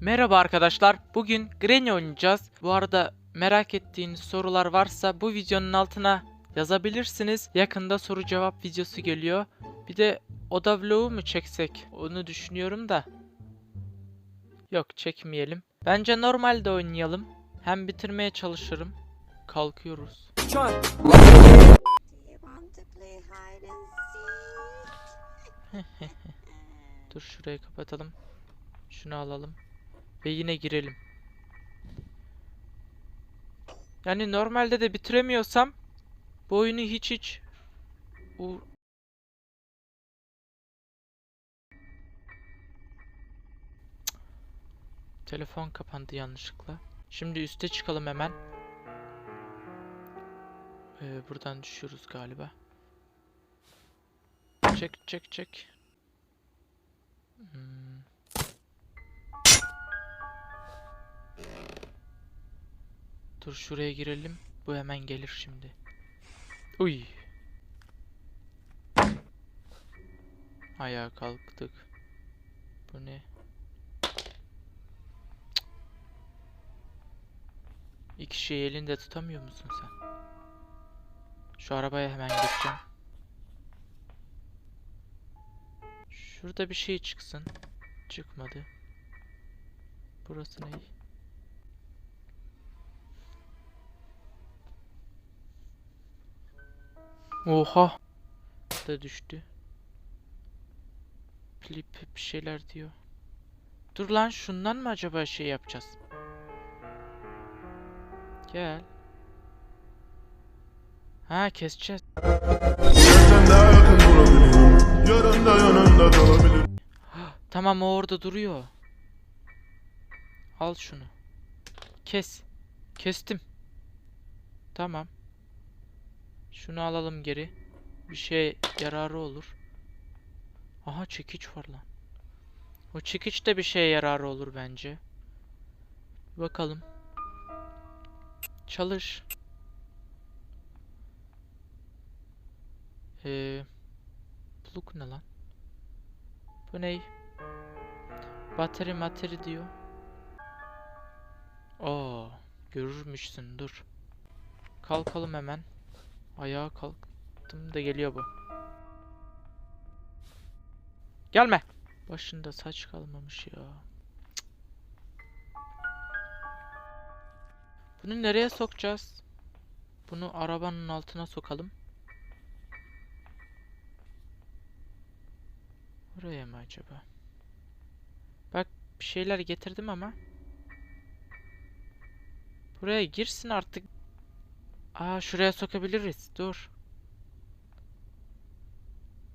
Merhaba arkadaşlar. Bugün Granny oynayacağız. Bu arada merak ettiğiniz sorular varsa bu videonun altına yazabilirsiniz. Yakında soru cevap videosu geliyor. Bir de oda vlogu mu çeksek? Onu düşünüyorum da. Yok çekmeyelim. Bence normalde oynayalım. Hem bitirmeye çalışırım. Kalkıyoruz. Dur şurayı kapatalım. Şunu alalım. Ve yine girelim. Yani normalde de bitiremiyorsam bu oyunu hiç hiç u. Telefon kapandı yanlışlıkla. Şimdi üste çıkalım hemen. Ee, buradan düşüyoruz galiba. Çek çek çek. Hmm. Dur şuraya girelim. Bu hemen gelir şimdi. Uy. Ayağa kalktık. Bu ne? İki şeyi elinde tutamıyor musun sen? Şu arabaya hemen geçeceğim. Şurada bir şey çıksın. Çıkmadı. Burası ne? Oha. Da düştü. Flip bir şeyler diyor. Dur lan şundan mı acaba şey yapacağız? Gel. Ha keseceğiz. Tamam o orada duruyor. Al şunu. Kes. Kestim. Tamam. Şunu alalım geri. Bir şey yararı olur. Aha çekiç var lan. O çekiç de bir şeye yararı olur bence. Bakalım. Çalış. Ee, plug ne lan? Bu ne? Bateri materi diyor. Oo, görürmüşsün dur. Kalkalım hemen. Ayağa kalktım da geliyor bu. Gelme. Başında saç kalmamış ya. Bunu nereye sokacağız? Bunu arabanın altına sokalım. Buraya mı acaba? Bak bir şeyler getirdim ama. Buraya girsin artık. Aa şuraya sokabiliriz. Dur.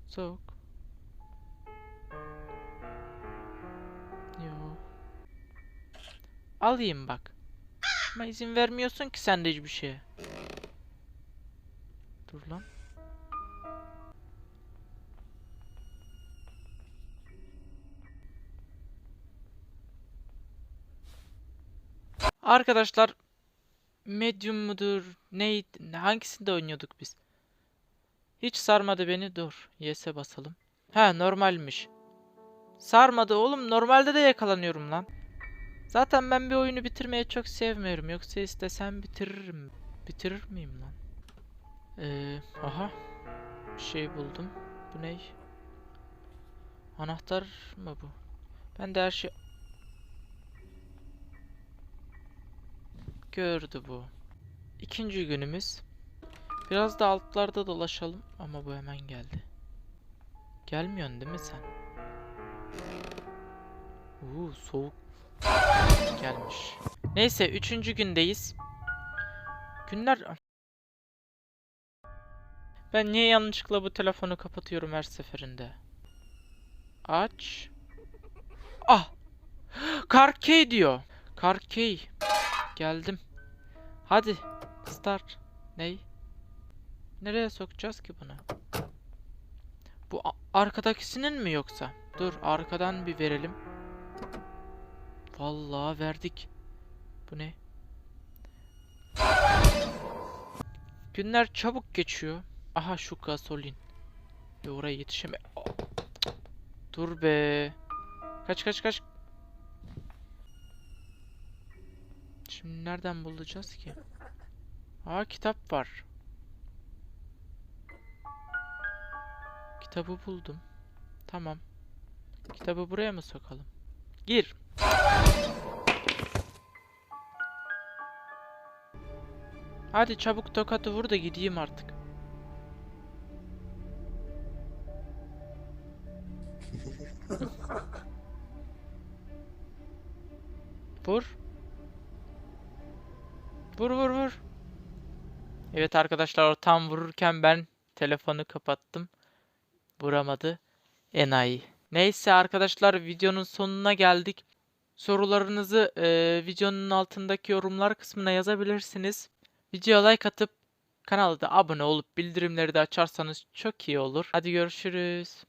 Sok. Yo. Alayım bak. Ama izin vermiyorsun ki sen de hiçbir şeye. Dur lan. Arkadaşlar Medium mudur? Neydi? ne- Hangisinde oynuyorduk biz? Hiç sarmadı beni. Dur. Yes'e basalım. Ha normalmiş. Sarmadı oğlum. Normalde de yakalanıyorum lan. Zaten ben bir oyunu bitirmeyi çok sevmiyorum. Yoksa istesem bitiririm. Bitirir miyim lan? Ee, aha. Bir şey buldum. Bu ne? Anahtar mı bu? Ben de her şey gördü bu. İkinci günümüz. Biraz da altlarda dolaşalım ama bu hemen geldi. Gelmiyorsun değil mi sen? Uuu soğuk gelmiş. Neyse üçüncü gündeyiz. Günler... Ben niye yanlışlıkla bu telefonu kapatıyorum her seferinde? Aç. Ah! Carkey diyor. Carkey. Geldim. Hadi. Start. Ney? Nereye sokacağız ki bunu? Bu arkadakisinin mi yoksa? Dur arkadan bir verelim. Vallahi verdik. Bu ne? Günler çabuk geçiyor. Aha şu gasolin. Ve oraya yetişeme... Dur be. Kaç kaç kaç. Şimdi nereden bulacağız ki? Aa kitap var. Kitabı buldum. Tamam. Kitabı buraya mı sokalım? Gir. Hadi çabuk tokatı vur da gideyim artık. Vur. Vur vur vur. Evet arkadaşlar tam vururken ben telefonu kapattım. Vuramadı. Enayi. Neyse arkadaşlar videonun sonuna geldik. Sorularınızı eee, videonun altındaki yorumlar kısmına yazabilirsiniz. Videoya like atıp kanala da abone olup bildirimleri de açarsanız çok iyi olur. Hadi görüşürüz.